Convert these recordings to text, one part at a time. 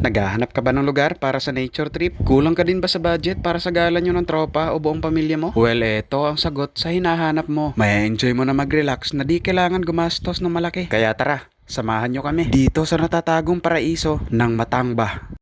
Naghahanap ka ba ng lugar para sa nature trip? Kulang ka din ba sa budget para sa gala nyo ng tropa o buong pamilya mo? Well, eto ang sagot sa hinahanap mo. May enjoy mo na mag-relax na di kailangan gumastos ng malaki. Kaya tara, samahan nyo kami dito sa natatagong paraiso ng Matangba.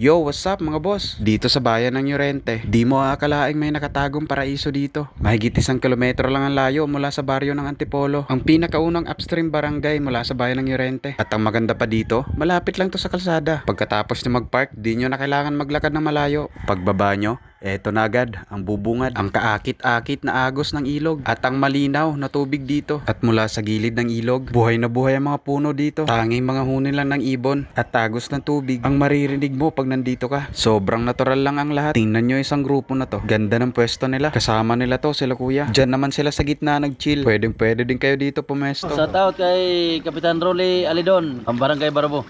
Yo, what's up mga boss? Dito sa bayan ng Llorente, di mo aakalaing may nakatagong paraiso dito. Mahigit isang kilometro lang ang layo mula sa baryo ng Antipolo, ang pinakaunang upstream barangay mula sa bayan ng Llorente. At ang maganda pa dito, malapit lang to sa kalsada. Pagkatapos nyo mag-park, di nyo na kailangan maglakad ng malayo. Pagbaba nyo, Eto na agad, ang bubungad, ang kaakit-akit na agos ng ilog, at ang malinaw na tubig dito. At mula sa gilid ng ilog, buhay na buhay ang mga puno dito. Tanging mga hunin lang ng ibon at agos ng tubig ang maririnig mo pag nandito ka. Sobrang natural lang ang lahat. Tingnan nyo isang grupo na to. Ganda ng pwesto nila. Kasama nila to sila kuya. Diyan naman sila sa gitna nag-chill. Pwedeng pwede din kayo dito pumesto. Shout out kay Kapitan Rolly Alidon, ang barangay Barabo.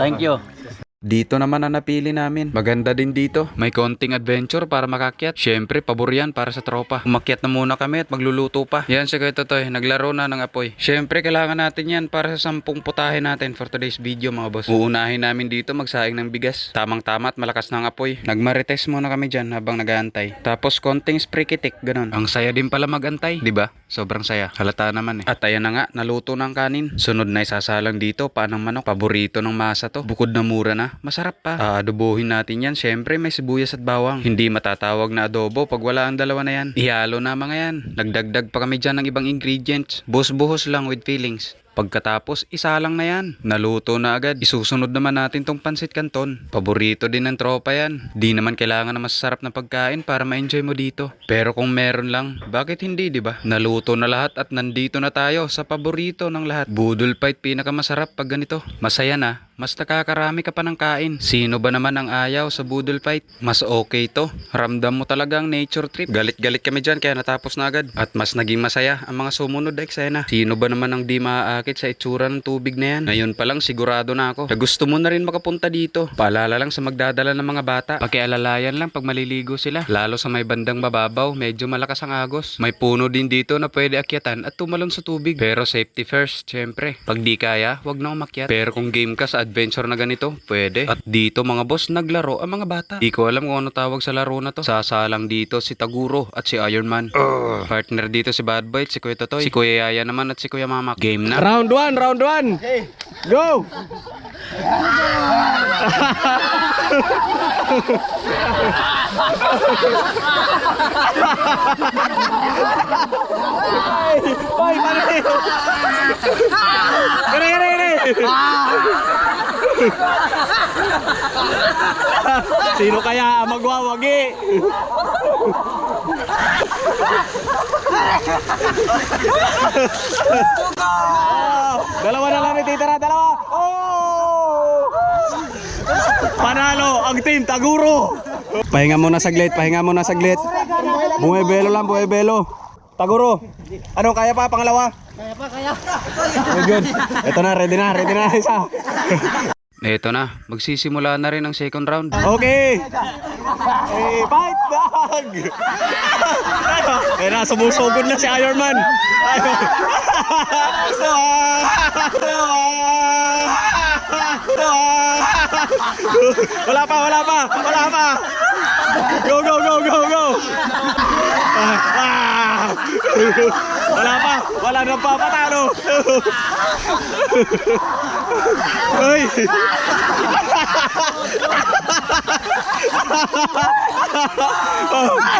Thank you. Dito naman ang napili namin. Maganda din dito. May konting adventure para makakyat. Siyempre, pabor yan para sa tropa. Umakyat na muna kami at magluluto pa. Yan si Kuya Totoy, naglaro na ng apoy. Siyempre, kailangan natin yan para sa sampung putahe natin for today's video mga boss. Uunahin namin dito magsaing ng bigas. Tamang-tama at malakas ng apoy. Nagmarites muna kami dyan habang nag-aantay. Tapos konting spray kitik, ganun. Ang saya din pala magantay, ba? Sobrang saya. Halata naman eh. At ayan na nga, naluto na ang kanin. Sunod na isasalang dito, panang manok. Paborito ng masa to. Bukod na mura na, masarap pa. Aadobohin natin yan. Siyempre, may sibuyas at bawang. Hindi matatawag na adobo pag wala ang dalawa na yan. Ihalo na mga yan. Nagdagdag pa kami dyan ng ibang ingredients. Buhos-buhos lang with feelings. Pagkatapos, isa lang na yan. Naluto na agad. Isusunod naman natin tong pansit canton. Paborito din ng tropa yan. Di naman kailangan na masasarap na pagkain para ma-enjoy mo dito. Pero kung meron lang, bakit hindi, di ba? Naluto na lahat at nandito na tayo sa paborito ng lahat. Budol fight pinakamasarap pag ganito. Masaya na. Mas nakakarami ka pa ng kain. Sino ba naman ang ayaw sa budol fight? Mas okay to. Ramdam mo talagang nature trip. Galit-galit kami dyan kaya natapos na agad. At mas naging masaya ang mga sumunod na eksena. Sino ba naman ang di maaakit sa itsura ng tubig na yan? Ngayon pa lang sigurado na ako. Na gusto mo na rin makapunta dito. Paalala lang sa magdadala ng mga bata. Pakialalayan lang pag maliligo sila. Lalo sa may bandang mababaw, medyo malakas ang agos. May puno din dito na pwede akyatan at tumalon sa tubig. Pero safety first, syempre. Pag di kaya, wag na umakyat. Pero kung game ka sa adventure na ganito, pwede. At dito mga boss, naglaro ang mga bata. Di ko alam kung ano tawag sa laro na to. Sasalang dito si Taguro at si Iron Man. Partner dito si Bad Boy, at si Kuya Totoy. Si Kuya Yaya naman at si Kuya Mamak. Game na. Round 1, round 1. Go! Ay, ay, pare. Gare, gare, gare. Sino kaya ang magwawagi? Oh, dalawa na lang ni Titara, dalawa. Oh! Panalo ang team Taguro. Pahinga muna saglit, pahinga muna saglit. Buwebelo lang, buwebelo. Taguro. Ano kaya pa pangalawa? Kaya pa, kaya. good. Ito na, ready na, ready na isa. Eto na, magsisimula na rin ang second round. Okay. Hey, fight dog. Kaya na, sumusugod na si Iron Man. wala pa, wala pa, wala pa. Go, go, go, go, go. Wala pa, wala na pa Uy.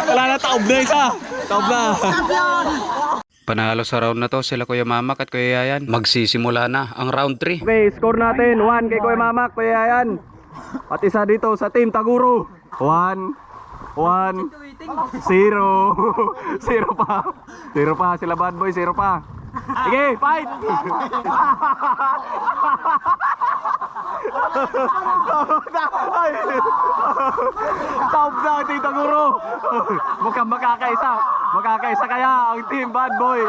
Wala na, taob na isa. Taob na. Panalo sa round na to sila Kuya Mamak at Kuya Yayan. Magsisimula na ang round 3. Okay, score natin. 1 kay Kuya Mamak, Kuya Yayan. At isa dito sa team Taguro. 1 1 0 0 pa. 0 pa sila bad boy, 0 pa. Sige, fight. Top ang team Taguro. Mukhang makakaisa. Makakaisa kaya ang team bad boy.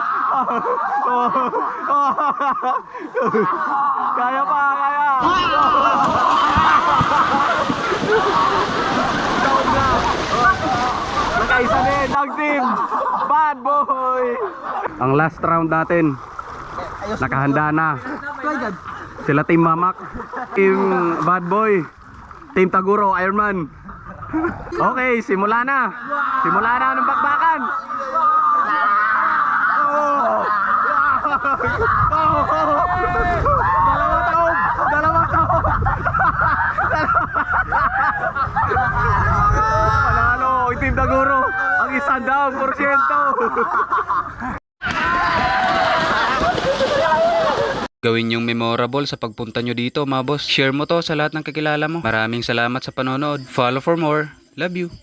kaya pa, kaya. Top na. Nakaisa din ang team bad boy. Ang last round natin. Nakahanda na. Sila team Mamak Team Bad Boy. Team Taguro, Ironman. Okay, simula na. Simula na ng bakbakan. Oh! Taon! Panalo, ang Team Taguro. Ang isang daang porsyento. Gawin yung memorable sa pagpunta nyo dito mga boss. Share mo to sa lahat ng kakilala mo. Maraming salamat sa panonood. Follow for more. Love you.